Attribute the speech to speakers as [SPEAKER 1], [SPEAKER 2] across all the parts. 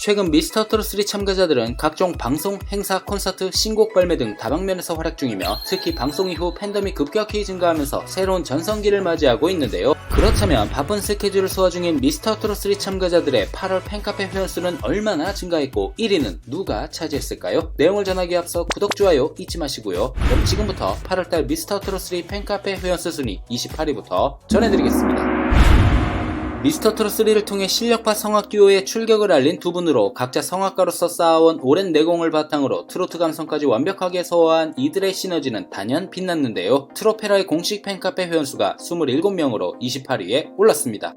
[SPEAKER 1] 최근 미스터 트롯3 참가자들은 각종 방송, 행사, 콘서트, 신곡 발매 등 다방면에서 활약 중이며 특히 방송 이후 팬덤이 급격히 증가하면서 새로운 전성기를 맞이하고 있는데요. 그렇다면 바쁜 스케줄을 소화 중인 미스터 트롯3 참가자들의 8월 팬카페 회원수는 얼마나 증가했고 1위는 누가 차지했을까요? 내용을 전하기 앞서 구독, 좋아요 잊지 마시고요. 그럼 지금부터 8월달 미스터 트롯3 팬카페 회원수 순위 28위부터 전해드리겠습니다. 미스터 트롯3를 통해 실력파 성악 듀오의 출격을 알린 두 분으로 각자 성악가로서 쌓아온 오랜 내공을 바탕으로 트로트 감성까지 완벽하게 소화한 이들의 시너지는 단연 빛났는데요. 트로페라의 공식 팬카페 회원수가 27명으로 28위에 올랐습니다.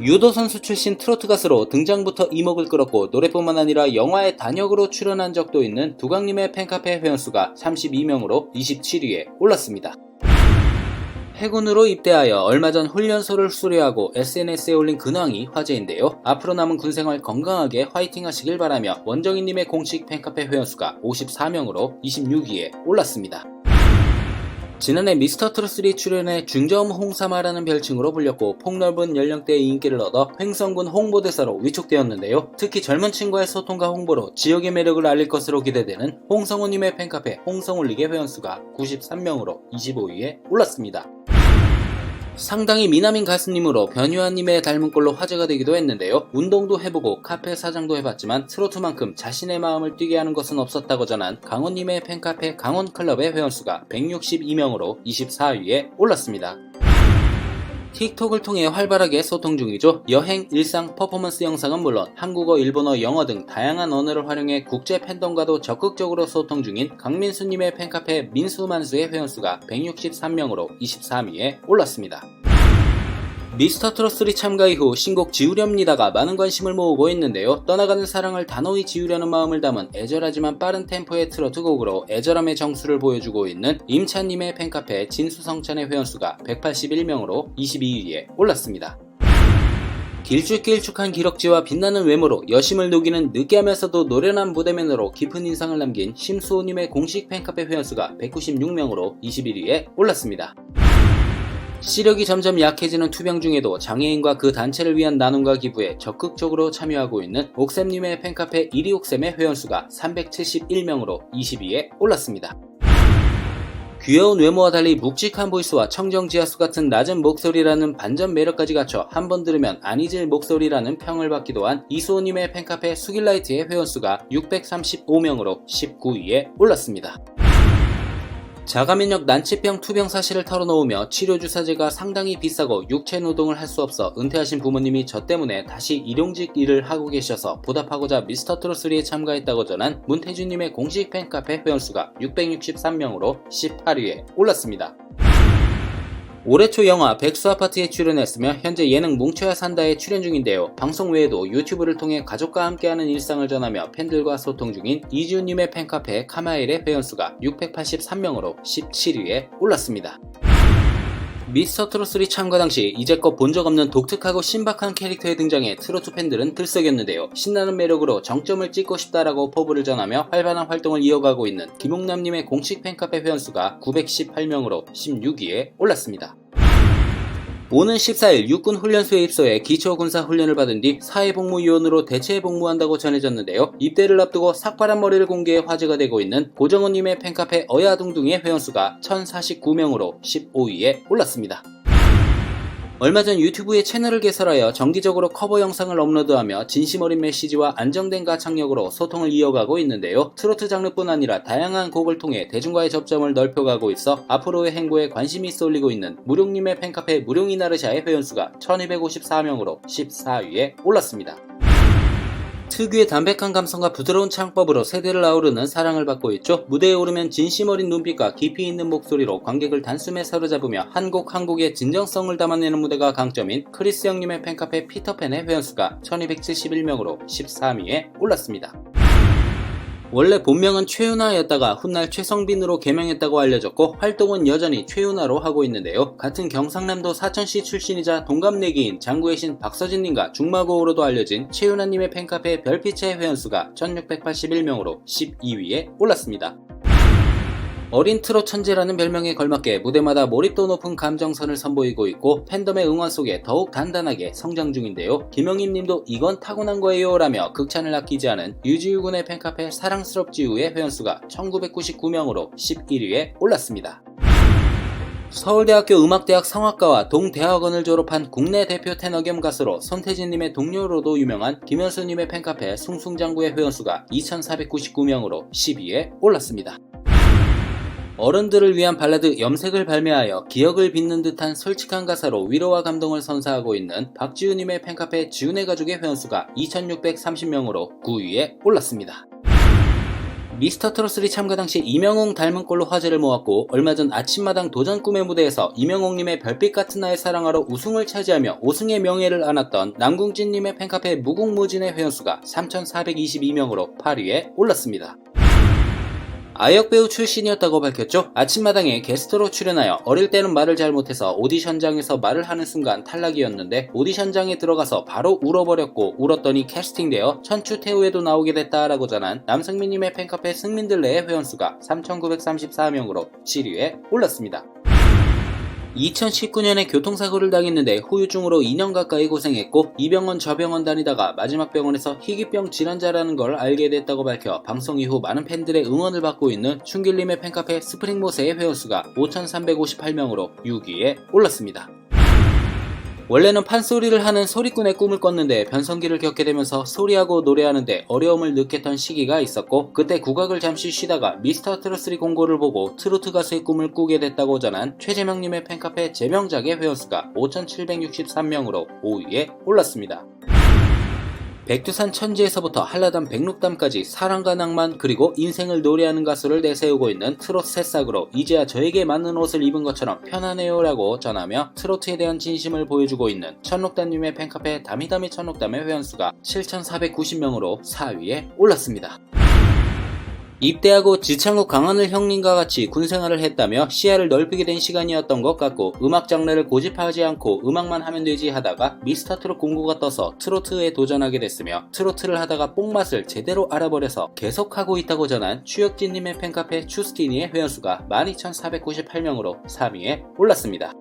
[SPEAKER 1] 유도 선수 출신 트로트 가수로 등장부터 이목을 끌었고 노래뿐만 아니라 영화에 단역으로 출연한 적도 있는 두강님의 팬카페 회원수가 32명으로 27위에 올랐습니다. 해군으로 입대하여 얼마 전 훈련소를 수료하고 SNS에 올린 근황이 화제인데요. 앞으로 남은 군생활 건강하게 화이팅 하시길 바라며 원정희님의 공식 팬카페 회원수가 54명으로 26위에 올랐습니다. 지난해 미스터 트롯3 출연해 중저음 홍사마라는 별칭으로 불렸고 폭넓은 연령대의 인기를 얻어 횡성군 홍보대사로 위촉되었는데요. 특히 젊은 층과의 소통과 홍보로 지역의 매력을 알릴 것으로 기대되는 홍성우님의 팬카페 홍성울리게 회원수가 93명으로 25위에 올랐습니다. 상당히 미남인 가수님으로 변유아님의 닮은 꼴로 화제가 되기도 했는데요. 운동도 해보고 카페 사장도 해봤지만 트로트만큼 자신의 마음을 뛰게 하는 것은 없었다고 전한 강원님의 팬카페 강원클럽의 회원수가 162명으로 24위에 올랐습니다. 틱톡을 통해 활발하게 소통 중이죠. 여행, 일상, 퍼포먼스 영상은 물론 한국어, 일본어, 영어 등 다양한 언어를 활용해 국제 팬덤과도 적극적으로 소통 중인 강민수님의 팬카페 민수만수의 회원수가 163명으로 23위에 올랐습니다. 미스터 트롯3 참가 이후 신곡 지우렵니다가 많은 관심을 모으고 있는데요. 떠나가는 사랑을 단호히 지우려는 마음을 담은 애절하지만 빠른 템포의 트로트 곡으로 애절함의 정수를 보여주고 있는 임찬님의 팬카페 진수성찬의 회원수가 181명으로 22위에 올랐습니다. 길쭉길쭉한 기럭지와 빛나는 외모로 여심을 녹이는 느끼하면서도 노련한 무대맨으로 깊은 인상을 남긴 심수호님의 공식 팬카페 회원수가 196명으로 21위에 올랐습니다. 시력이 점점 약해지는 투병 중에도 장애인과 그 단체를 위한 나눔과 기부에 적극적으로 참여하고 있는 옥쌤님의 팬카페 이리옥쌤의 회원수가 371명으로 22위에 올랐습니다. 귀여운 외모와 달리 묵직한 보이스와 청정 지하수 같은 낮은 목소리라는 반전 매력까지 갖춰 한 번 들으면 안 잊을 목소리라는 평을 받기도 한 이수호님의 팬카페 수길라이트의 회원수가 635명으로 19위에 올랐습니다. 자가면역 난치병 투병 사실을 털어놓으며 치료주사제가 상당히 비싸고 육체 노동을 할 수 없어 은퇴하신 부모님이 저 때문에 다시 일용직 일을 하고 계셔서 보답하고자 미스터 트롯3에 참가했다고 전한 문태주님의 공식 팬카페 회원수가 663명으로 18위에 올랐습니다. 올해 초 영화 백수 아파트에 출연했으며 현재 예능 뭉쳐야 산다에 출연 중인데요. 방송 외에도 유튜브를 통해 가족과 함께하는 일상을 전하며 팬들과 소통 중인 이지훈님의 팬카페 카마일의 회원수가 683명으로 17위에 올랐습니다. 미스터 트롯3 참가 당시 이제껏 본 적 없는 독특하고 신박한 캐릭터에 등장해 트로트 팬들은 들썩였는데요. 신나는 매력으로 정점을 찍고 싶다라고 포부를 전하며 활발한 활동을 이어가고 있는 김홍남님의 공식 팬카페 회원수가 918명으로 16위에 올랐습니다. 오는 14일 육군 훈련소에 입소해 기초 군사 훈련을 받은 뒤 사회복무위원으로 대체 복무한다고 전해졌는데요. 입대를 앞두고 삭발한 머리를 공개해 화제가 되고 있는 고정호님의 팬카페 어야둥둥의 회원수가 1049명으로 15위에 올랐습니다. 얼마 전 유튜브에 채널을 개설하여 정기적으로 커버 영상을 업로드하며 진심 어린 메시지와 안정된 가창력으로 소통을 이어가고 있는데요. 트로트 장르뿐 아니라 다양한 곡을 통해 대중과의 접점을 넓혀가고 있어 앞으로의 행보에 관심이 쏠리고 있는 무룡님의 팬카페 무룡이나르샤의 회원수가 1254명으로 14위에 올랐습니다. 특유의 담백한 감성과 부드러운 창법으로 세대를 아우르는 사랑을 받고 있죠. 무대에 오르면 진심 어린 눈빛과 깊이 있는 목소리로 관객을 단숨에 사로잡으며 한곡한 곡의 진정성을 담아내는 무대가 강점인 크리스 형님의 팬카페 피터팬의 회원수가 1271명으로 13위에 올랐습니다. 원래 본명은 최윤아였다가 훗날 최성빈으로 개명했다고 알려졌고 활동은 여전히 최윤아로 하고 있는데요. 같은 경상남도 사천시 출신이자 동갑내기인 장구의 신 박서진님과 중마고우로도 알려진 최윤아님의 팬카페 별빛의 회원수가 1681명으로 12위에 올랐습니다. 어린 트롯 천재라는 별명에 걸맞게 무대마다 몰입도 높은 감정선을 선보이고 있고 팬덤의 응원 속에 더욱 단단하게 성장 중인데요. 김영임 님도 이건 타고난 거예요 라며 극찬을 아끼지 않은 유지우 군의 팬카페 사랑스럽지우의 회원수가 1999명으로 11위에 올랐습니다. 서울대학교 음악대학 성악과와 동대학원을 졸업한 국내 대표 테너 겸 가수로 손태진님의 동료로도 유명한 김현수님의 팬카페 숭숭장구의 회원수가 2499명으로 10위에 올랐습니다. 어른들을 위한 발라드 염색을 발매하여 기억을 빚는 듯한 솔직한 가사로 위로와 감동을 선사하고 있는 박지우님의 팬카페 지훈의 가족의 회원수가 2630명으로 9위에 올랐습니다. 미스터 트롯3 참가 당시 이명웅 닮은 꼴로 화제를 모았고 얼마 전 아침마당 도전 꿈의 무대에서 이명웅님의 별빛 같은 나의 사랑하러 우승을 차지하며 5승의 명예를 안았던 남궁진님의 팬카페 무궁무진의 회원수가 3422명으로 8위에 올랐습니다. 아역 배우 출신이었다고 밝혔죠. 아침마당에 게스트로 출연하여 어릴 때는 말을 잘 못해서 오디션장에서 말을 하는 순간 탈락이었는데 오디션장에 들어가서 바로 울어버렸고 울었더니 캐스팅되어 천추태우에도 나오게 됐다라고 전한 남승민님의 팬카페 승민들레의 회원수가 3934명으로 7위에 올랐습니다. 2019년에 교통사고를 당했는데 후유증으로 2년 가까이 고생했고 이 병원 저 병원 다니다가 마지막 병원에서 희귀병 질환자라는 걸 알게 됐다고 밝혀 방송 이후 많은 팬들의 응원을 받고 있는 춘길님의 팬카페 스프링모세의 회원수가 5358명으로 6위에 올랐습니다. 원래는 판소리를 하는 소리꾼의 꿈을 꿨는데 변성기를 겪게 되면서 소리하고 노래하는데 어려움을 느꼈던 시기가 있었고 그때 국악을 잠시 쉬다가 미스터 트롯3 공고를 보고 트로트 가수의 꿈을 꾸게 됐다고 전한 최재명님의 팬카페 제명작의 회원수가 5763명으로 5위에 올랐습니다. 백두산 천지에서부터 한라담 백록담까지 사랑과 낭만 그리고 인생을 노래하는 가수를 내세우고 있는 트롯 새싹으로 이제야 저에게 맞는 옷을 입은 것처럼 편하네요 라고 전하며 트로트에 대한 진심을 보여주고 있는 천록담님의 팬카페 다미다미 천록담의 회원수가 7490명으로 4위에 올랐습니다. 입대하고 지창욱 강하늘 형님과 같이 군생활을 했다며 시야를 넓히게 된 시간이었던 것 같고 음악 장르를 고집하지 않고 음악만 하면 되지 하다가 미스터 트롯 공고가 떠서 트로트에 도전하게 됐으며 트로트를 하다가 뽕맛을 제대로 알아버려서 계속하고 있다고 전한 추혁진님의 팬카페 추스티니의 회원수가 12,498명으로 3위에 올랐습니다.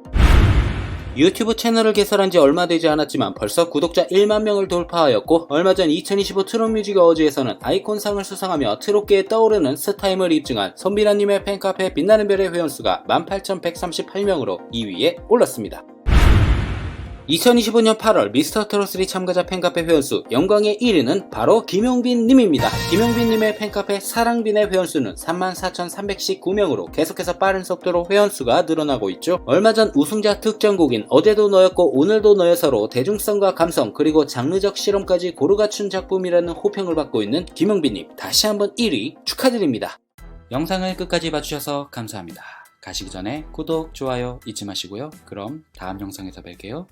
[SPEAKER 1] 유튜브 채널을 개설한 지 얼마 되지 않았지만 벌써 구독자 1만 명을 돌파하였고 얼마 전 2025 트롯 뮤직 어워즈에서는 아이콘상을 수상하며 트롯계에 떠오르는 스타임을 입증한 선비라님의 팬카페 빛나는 별의 회원수가 18,138명으로 2위에 올랐습니다. 2025년 8월 미스터 트롯3 참가자 팬카페 회원수 영광의 1위는 바로 김용빈 님입니다. 김용빈 님의 팬카페 사랑빈의 회원수는 34,319명으로 계속해서 빠른 속도로 회원수가 늘어나고 있죠. 얼마 전 우승자 특정곡인 어제도 너였고 오늘도 너여서로 대중성과 감성 그리고 장르적 실험까지 고루 갖춘 작품이라는 호평을 받고 있는 김용빈 님 다시 한번 1위 축하드립니다. 영상을 끝까지 봐주셔서 감사합니다. 가시기 전에 구독, 좋아요 잊지 마시고요. 그럼 다음 영상에서 뵐게요.